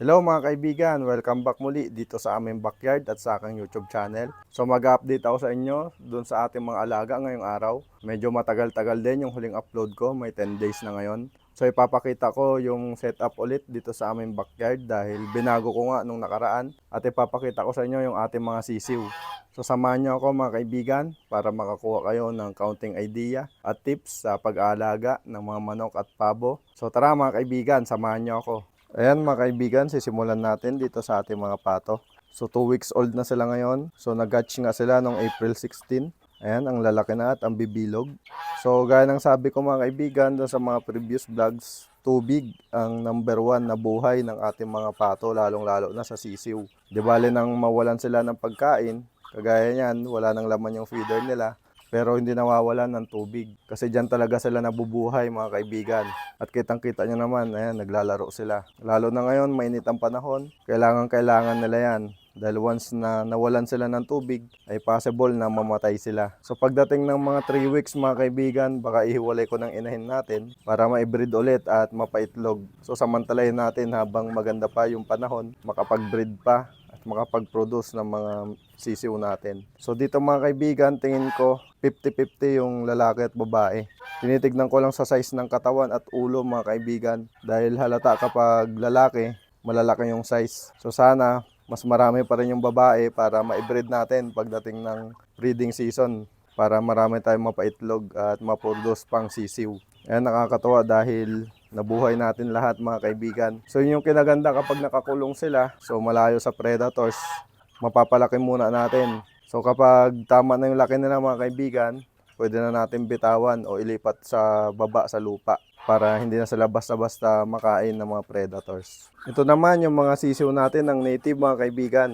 Hello mga kaibigan, welcome back muli dito sa aming backyard at sa aking YouTube channel. So mag-update ako sa inyo dun sa ating mga alaga ngayong araw. Medyo matagal-tagal din yung huling upload ko, may 10 days na ngayon. So ipapakita ko yung setup ulit dito sa aming backyard dahil binago ko nga nung nakaraan at ipapakita ko sa inyo yung ating mga sisiw. So samahan niyo ako mga kaibigan para makakuha kayo ng counting idea at tips sa pag-aalaga ng mga manok at pabo. So tara mga kaibigan, samahan niyo ako. Ayan mga kaibigan, sisimulan natin dito sa ating mga pato. So 2 weeks old na sila ngayon. So nag-hatch nga sila noong April 16. Ayan, ang lalaki na at ang bibilog. So gaya ng sabi ko mga kaibigan sa mga previous vlogs, tubig ang number one na buhay ng ating mga pato, lalong-lalo na sa sisiw. Di bale nang mawalan sila ng pagkain, kagaya niyan, wala nang laman yung feeder nila, pero hindi nawawalan ng tubig. Kasi dyan talaga sila nabubuhay mga kaibigan. At kitang-kita nyo naman, ayan, naglalaro sila. Lalo na ngayon, mainit ang panahon. Kailangan-kailangan nila yan. Dahil once na nawalan sila ng tubig, ay possible na mamatay sila. So pagdating ng mga 3 weeks mga kaibigan, baka ihiwalay ko ng inahin natin para ma-breed ulit at mapaitlog. So samantalahin natin habang maganda pa yung panahon, makapag-breed pa at makapag-produce ng mga sisiw natin. So dito mga kaibigan, tingin ko 50-50 yung lalaki at babae. Tinitignan ko lang sa size ng katawan at ulo mga kaibigan dahil halata kapag lalaki, malalaki yung size. So sana mas marami pa rin yung babae para ma-breed natin pagdating ng breeding season para marami tayong mapaitlog at maproduce pang sisiw. Ayan nakakatawa dahil nabuhay natin lahat mga kaibigan. So yun yung kinaganda kapag nakakulong sila, so malayo sa predators, mapapalaki muna natin. So kapag tama na yung laki nila mga kaibigan, pwede na natin bitawan o ilipat sa baba sa lupa para hindi na sila basta-basta makain ng mga predators. Ito naman yung mga sisiw natin ng native mga kaibigan.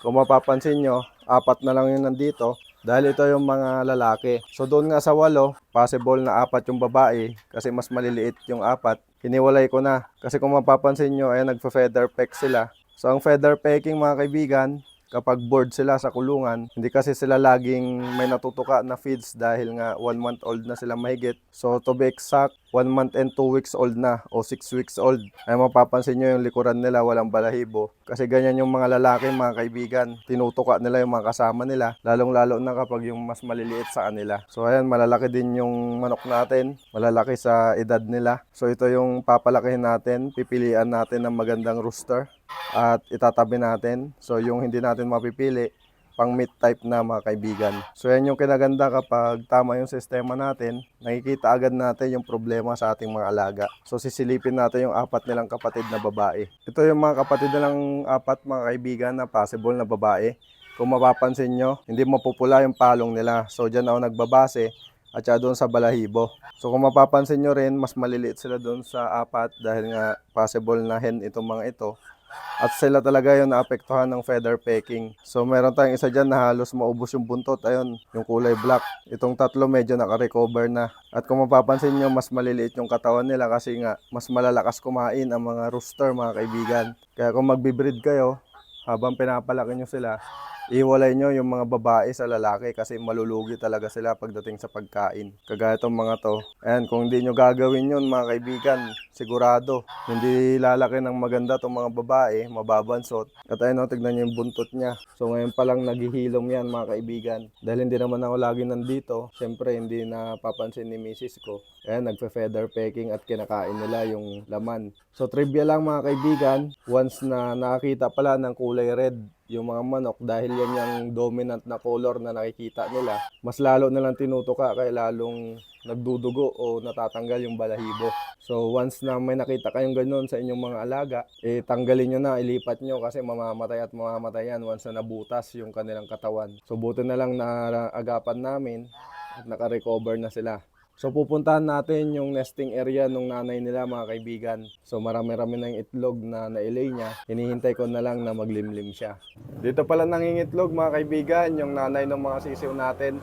Kung mapapansin nyo, apat na lang yung nandito dahil ito yung mga lalaki. So doon nga sa walo, possible na apat yung babae kasi mas maliliit yung apat. Hiniwalay ko na kasi kung mapapansin nyo, ayan nagfa-feather peck sila. So ang feather pecking mga kaibigan, kapag bored sila sa kulungan, hindi kasi sila laging may natutuka na feeds dahil nga 1 month old na sila mahigit. So to be exact, 1 month and 2 weeks old na o 6 weeks old. Ay mapapansin nyo yung likuran nila walang balahibo. Kasi ganyan yung mga lalaki mga kaibigan. Tinutuka nila yung mga kasama nila. Lalong lalo na kapag yung mas maliliit sa kanila. So ayan, malalaki din yung manok natin. Malalaki sa edad nila. So ito yung papalakihin natin. Pipilian natin ng magandang rooster at itatabi natin. So yung hindi natin mapipili, pang meat type na mga kaibigan. So yan yung kinaganda kapag tama yung sistema natin, nakikita agad natin yung problema sa ating mga alaga. So sisilipin natin yung apat nilang kapatid na babae. Ito yung mga kapatid nilang apat mga kaibigan na possible na babae. Kung mapapansin nyo, hindi mapupula yung palong nila. So dyan ako nagbabase at saka doon sa balahibo. So kung mapapansin nyo rin, mas maliliit sila doon sa apat dahil nga possible na hen itong mga ito. At sila talaga yung naapektuhan ng feather pecking. So meron tayong isa dyan na halos maubos yung buntot. Ayun, yung kulay black. Itong tatlo medyo naka-recover na. At kung mapapansin nyo, mas maliliit yung katawan nila kasi nga mas malalakas kumain ang mga rooster mga kaibigan. Kaya kung magbe-breed kayo, habang pinapalaki nyo sila, iwalay nyo yung mga babae sa lalaki kasi malulugi talaga sila pagdating sa pagkain. Kagaya itong mga to. Ayan, kung hindi nyo gagawin yun mga kaibigan, sigurado, hindi lalaki ng maganda itong mga babae, mababansot. At ayun, oh, tignan nyo yung buntot niya. So ngayon pa lang naghihilom yan mga kaibigan. Dahil hindi naman ako lagi nandito, syempre hindi napapansin ni misis ko. Ayan, nagpe-feather pecking at kinakain nila yung laman. So trivia lang mga kaibigan, once na nakakita pala ng kulay red yung mga manok dahil yan yung dominant na color na nakikita nila, mas lalo na lang tinutuka kaya lalong nagdudugo o natatanggal yung balahibo. So once na may nakita kayong ganun sa inyong mga alaga, eh tanggalin nyo na, ilipat nyo kasi mamamatay at mamamatay yan once na nabutas yung kanilang katawan. So buti na lang na agapan namin at naka-recover na sila. So pupuntahan natin yung nesting area nung nanay nila mga kaibigan. So marami-rami yung itlog na nailay niya. Hinihintay ko na lang na maglimlim siya. Dito pala nangingitlog mga kaibigan, yung nanay ng mga sisiw natin.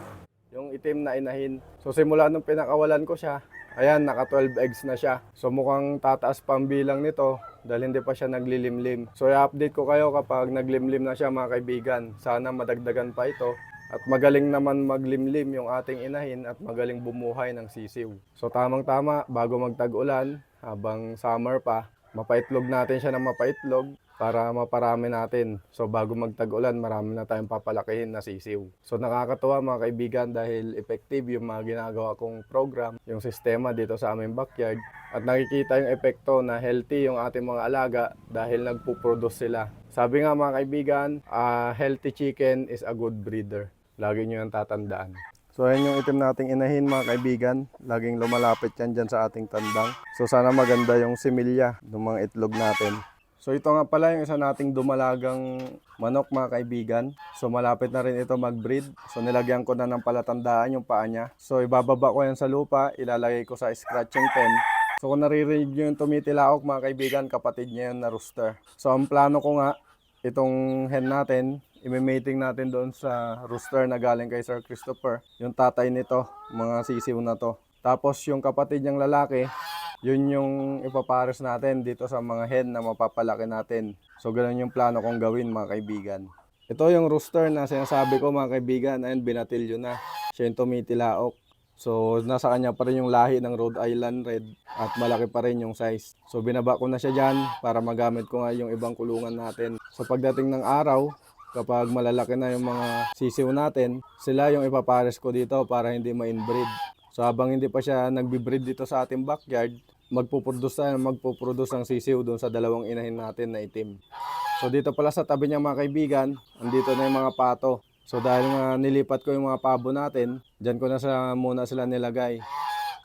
Yung itim na inahin. So simula nung pinakawalan ko siya, ayan, naka 12 eggs na siya. So mukhang tataas pa ang bilang nito dahil hindi pa siya naglilimlim. So i-update ko kayo kapag naglimlim na siya mga kaibigan. Sana madagdagan pa ito. At magaling naman maglimlim yung ating inahin at magaling bumuhay ng sisiw. So tamang-tama, bago magtag-ulan, habang summer pa, mapaitlog natin siya ng mapaitlog para maparami natin. So bago magtag-ulan, marami na tayong papalakihin na sisiw. So nakakatuwa mga kaibigan dahil effective yung mga ginagawa kong program, yung sistema dito sa aming backyard. At nakikita yung epekto na healthy yung ating mga alaga dahil nagpuproduce sila. Sabi nga mga kaibigan, a healthy chicken is a good breeder. Lagi nyo yung tatandaan. So ayan yung itim nating inahin mga kaibigan. Laging lumalapit yan dyan sa ating tandang. So sana maganda yung similya ng mga itlog natin. So ito nga pala yung isa nating dumalagang manok mga kaibigan. So malapit na rin ito mag-breed. So nilagyan ko na ng palatandaan yung paa niya. So ibababa ko yan sa lupa, ilalagay ko sa scratching pen. So kung naririnig nyo yung tumitilaok mga kaibigan, kapatid niya yun na rooster. So ang plano ko nga, itong hen natin, imemating natin doon sa rooster na galing kay Sir Christopher. Yung tatay nito, mga sisiw na to. Tapos yung kapatid niyang lalaki, yun yung ipapares natin dito sa mga hen na mapapalaki natin. So ganun yung plano kong gawin mga kaibigan. Ito yung rooster na sinasabi ko mga kaibigan, ayun binatilyo na. Siya yung tumitilaok. So nasa kanya pa rin yung lahi ng Rhode Island Red at malaki pa rin yung size. So binaba ko na siya dyan para magamit ko nga yung ibang kulungan natin. So pagdating ng araw, kapag malalaki na yung mga sisiw natin, sila yung ipapares ko dito para hindi ma-inbreed. So habang hindi pa siya nagbi-breed dito sa ating backyard, magpuproduce tayo, magpuproduce ng sisiw doon sa dalawang inahin natin na itim. So dito pala sa tabi niya mga kaibigan, andito na yung mga pato. So dahil nga nilipat ko yung mga pabo natin, dyan ko na sa, muna sila nilagay.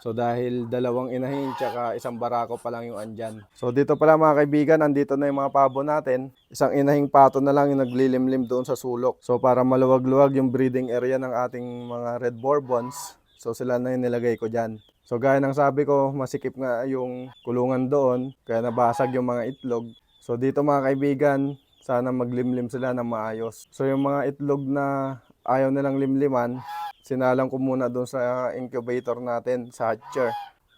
So dahil dalawang inahin tsaka isang barako pa lang yung andyan. So dito pala mga kaibigan, andito na yung mga pabo natin. Isang inahing pato na lang yung naglilimlim doon sa sulok. So para maluwag-luwag yung breeding area ng ating mga red bourbons, so sila na yung nilagay ko dyan. So gaya ng sabi ko, masikip nga yung kulungan doon, kaya nabasag yung mga itlog. So dito mga kaibigan, sana maglimlim sila ng maayos. So yung mga itlog na ayaw nilang limliman, sinalang ko muna doon sa incubator natin sa hatcher.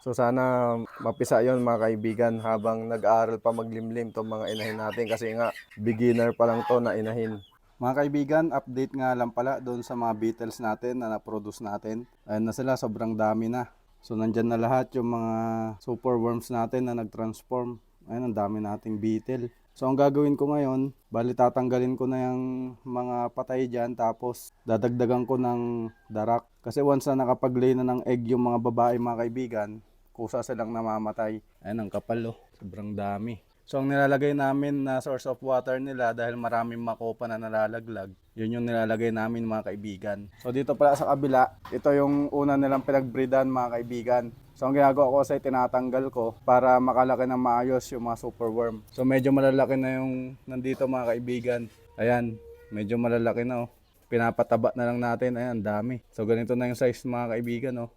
So sana mapisa yon mga kaibigan habang nag-aaral pa maglimlim tong mga inahin natin kasi nga beginner pa lang to na inahin. Mga kaibigan, update nga lang pala doon sa mga beetles natin na na-produce natin. Ayun na sila, sobrang dami na. So nandyan na lahat yung mga superworms natin na nag-transform. Ayun, ang dami nating beetle. So ang gagawin ko ngayon, bali tatanggalin ko na yung mga patay dyan tapos dadagdagan ko ng darak. Kasi once na nakapag-lay na ng egg yung mga babae mga kaibigan, kusa silang namamatay. Ayun, ang kapal oh. Sobrang dami. So ang nilalagay namin na source of water nila dahil maraming makopa na nalalaglag, yun yung nilalagay namin mga kaibigan. So dito pala sa kabila, ito yung una nilang pinagbreedan mga kaibigan. So ang ginagawa ko sa tinatanggal ko para makalaki ng maayos yung mga superworm. So medyo malalaki na yung nandito mga kaibigan. Ayan, medyo malalaki na oh. Pinapataba na lang natin. Ayan, dami. So ganito na yung size mga kaibigan oh.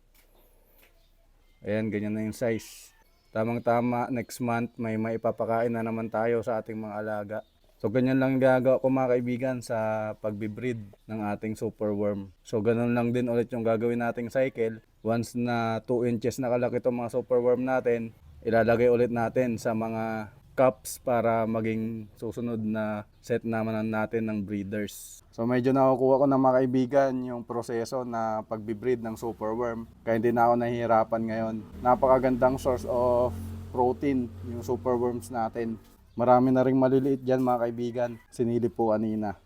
Ayan, ganyan na yung size. Tamang tama, next month may maipapakain na naman tayo sa ating mga alaga. So ganyan lang gagawa ko mga kaibigan sa pagbibreed ng ating superworm. So ganun lang din ulit yung gagawin nating cycle. Once na 2 inches na kalaki itong mga superworm natin, ilalagay ulit natin sa mga cups para maging susunod na set naman natin ng breeders. So medyo nakukuha ko ng mga kaibigan yung proseso na pagbibreed ng superworm. Kaya hindi na ako nahihirapan ngayon. Napakagandang source of protein yung superworms natin. Marami na ring maliliit dyan mga kaibigan. Sinilip po kanina.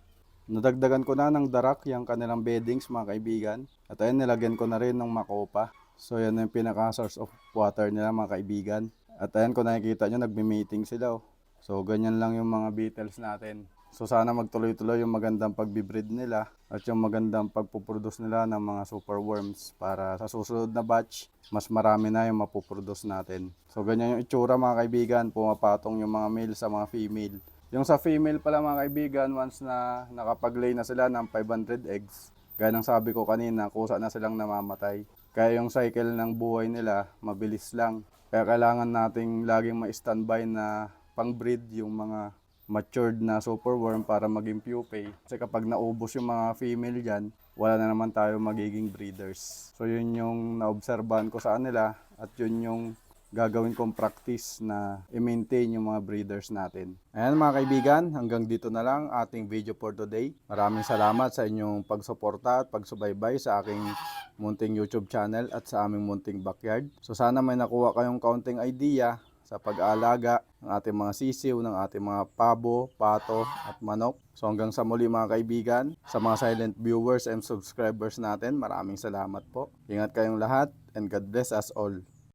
Nadagdagan ko na ng darak yung kanilang beddings mga kaibigan. At ayun nilagyan ko na rin ng makopa. So yan yung pinaka source of water nila mga kaibigan. At ayan kung nakikita nyo nagme-mating sila. Oh. So ganyan lang yung mga beetles natin. So sana magtuloy-tuloy yung magandang pagbibreed nila at yung magandang pagpuproduce nila ng mga superworms para sa susunod na batch, mas marami na yung mapuproduce natin. So ganyan yung itsura mga kaibigan, pumapatong yung mga male sa mga female. Yung sa female pala mga kaibigan, once na nakapag-lay na sila ng 500 eggs, gaya ng sabi ko kanina, kusa na silang namamatay. Kaya yung cycle ng buhay nila, mabilis lang. Kaya kailangan nating laging ma-standby na pang-breed yung mga matured na superworm para maging pupae. Kasi kapag naubos yung mga female dyan, wala na naman tayo magiging breeders. So yun yung naobserbahan ko sa kanila at yun yung gagawin kong practice na i-maintain yung mga breeders natin. Ayan mga kaibigan, hanggang dito na lang ating video for today. Maraming salamat sa inyong pagsuporta at pagsubaybay sa aking munting YouTube channel at sa aming munting backyard. So sana may nakuha kayong kaunting idea sa pag-aalaga ng ating mga sisiw, ng ating mga pabo, pato at manok. So hanggang sa muli mga kaibigan, sa mga silent viewers and subscribers natin, maraming salamat po. Ingat kayong lahat and God bless us all.